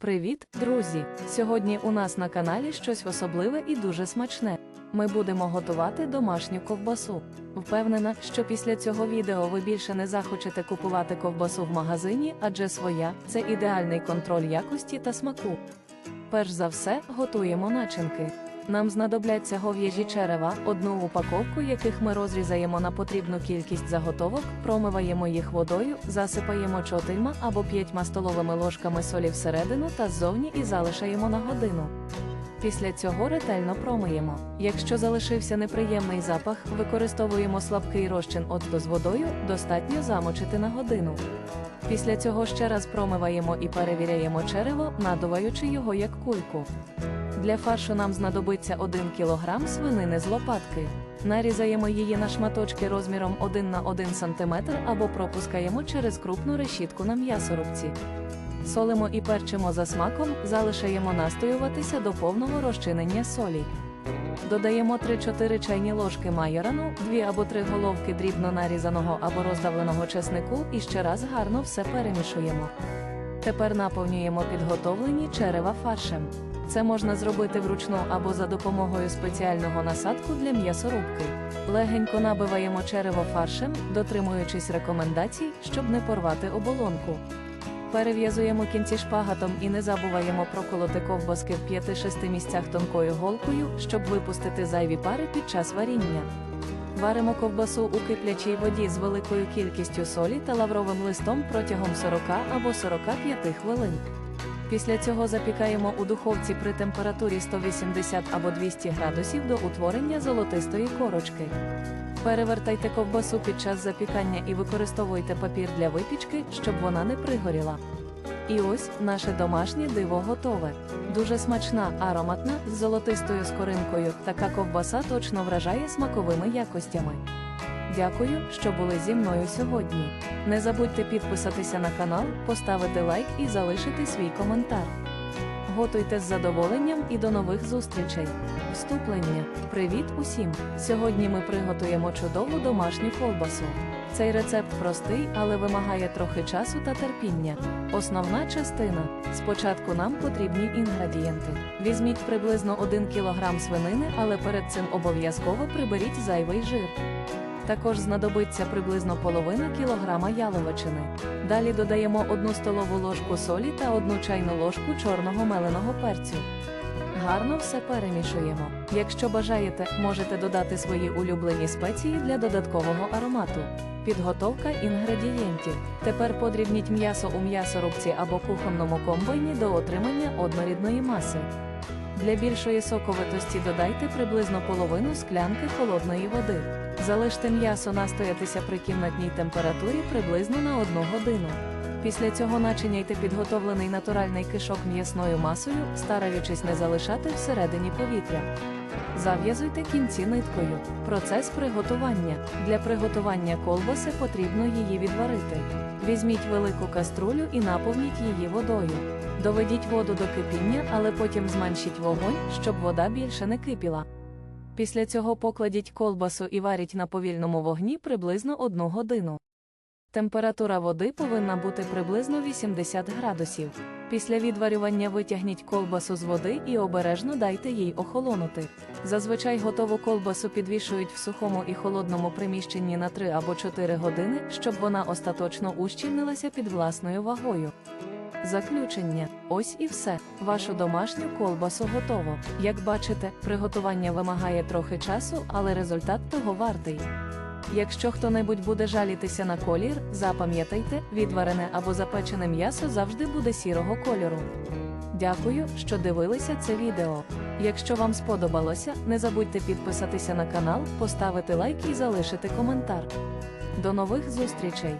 Привіт, друзі! Сьогодні у нас на каналі щось особливе і дуже смачне. Ми будемо готувати домашню ковбасу. Впевнена, що після цього відео ви більше не захочете купувати ковбасу в магазині, адже своя це ідеальний контроль якості та смаку. Перш за все, готуємо начинки. Нам знадобляться гов'яжі черева, одну упаковку, яких ми розрізаємо на потрібну кількість заготовок, промиваємо їх водою, засипаємо чотирма або п'ятьма столовими ложками солі всередину та ззовні і залишаємо на годину. Після цього ретельно промиємо. Якщо залишився неприємний запах, використовуємо слабкий розчин оцту з водою, достатньо замочити на годину. Після цього ще раз промиваємо і перевіряємо черево, надуваючи його як кульку. Для фаршу нам знадобиться 1 кг свинини з лопатки. Нарізаємо її на шматочки розміром 1 на 1 см або пропускаємо через крупну решітку на м'ясорубці. Солимо і перчимо за смаком, залишаємо настоюватися до повного розчинення солі. Додаємо 3-4 чайні ложки майорану, 2 або 3 головки дрібно нарізаного або роздавленого чеснику і ще раз гарно все перемішуємо. Тепер наповнюємо підготовлені черева фаршем. Це можна зробити вручну або за допомогою спеціального насадку для м'ясорубки. Легенько набиваємо черево фаршем, дотримуючись рекомендацій, щоб не порвати оболонку. Перев'язуємо кінці шпагатом і не забуваємо проколоти ковбаски в 5-6 місцях тонкою голкою, щоб випустити зайві пари під час варіння. Варимо ковбасу у киплячій воді з великою кількістю солі та лавровим листом протягом 40 або 45 хвилин. Після цього запікаємо у духовці при температурі 180 або 200 градусів до утворення золотистої корочки. Перевертайте ковбасу під час запікання і використовуйте папір для випічки, щоб вона не пригоріла. І ось наше домашнє диво готове. Дуже смачна, ароматна, з золотистою скоринкою. Така ковбаса точно вражає смаковими якостями. Дякую, що були зі мною сьогодні. Не забудьте підписатися на канал, поставити лайк і залишити свій коментар. Готуйте з задоволенням і до нових зустрічей. Вступлення. Привіт усім! Сьогодні ми приготуємо чудову домашню ковбасу. Цей рецепт простий, але вимагає трохи часу та терпіння. Основна частина. Спочатку нам потрібні інгредієнти. Візьміть приблизно 1 кг свинини, але перед цим обов'язково приберіть зайвий жир. Також знадобиться приблизно половина кілограма яловичини. Далі додаємо 1 столову ложку солі та 1 чайну ложку чорного меленого перцю. Гарно все перемішуємо. Якщо бажаєте, можете додати свої улюблені спеції для додаткового аромату. Підготовка інгредієнтів. Тепер подрібніть м'ясо у м'ясорубці або кухонному комбайні до отримання однорідної маси. Для більшої соковитості додайте приблизно половину склянки холодної води. Залиште м'ясо настоятися при кімнатній температурі приблизно на 1 годину. Після цього начиняйте підготовлений натуральний кишок м'ясною масою, стараючись не залишати всередині повітря. Зав'язуйте кінці ниткою. Процес приготування. Для приготування колбаси потрібно її відварити. Візьміть велику каструлю і наповніть її водою. Доведіть воду до кипіння, але потім зменшіть вогонь, щоб вода більше не кипіла. Після цього покладіть колбасу і варіть на повільному вогні приблизно 1 годину. Температура води повинна бути приблизно 80 градусів. Після відварювання витягніть колбасу з води і обережно дайте їй охолонути. Зазвичай готову колбасу підвішують в сухому і холодному приміщенні на 3 або 4 години, щоб вона остаточно ущільнилася під власною вагою. Заключення. Ось і все. Вашу домашню колбасу готово. Як бачите, приготування вимагає трохи часу, але результат того вартий. Якщо хто-небудь буде жалітися на колір, запам'ятайте, відварене або запечене м'ясо завжди буде сірого кольору. Дякую, що дивилися це відео. Якщо вам сподобалося, не забудьте підписатися на канал, поставити лайк і залишити коментар. До нових зустрічей!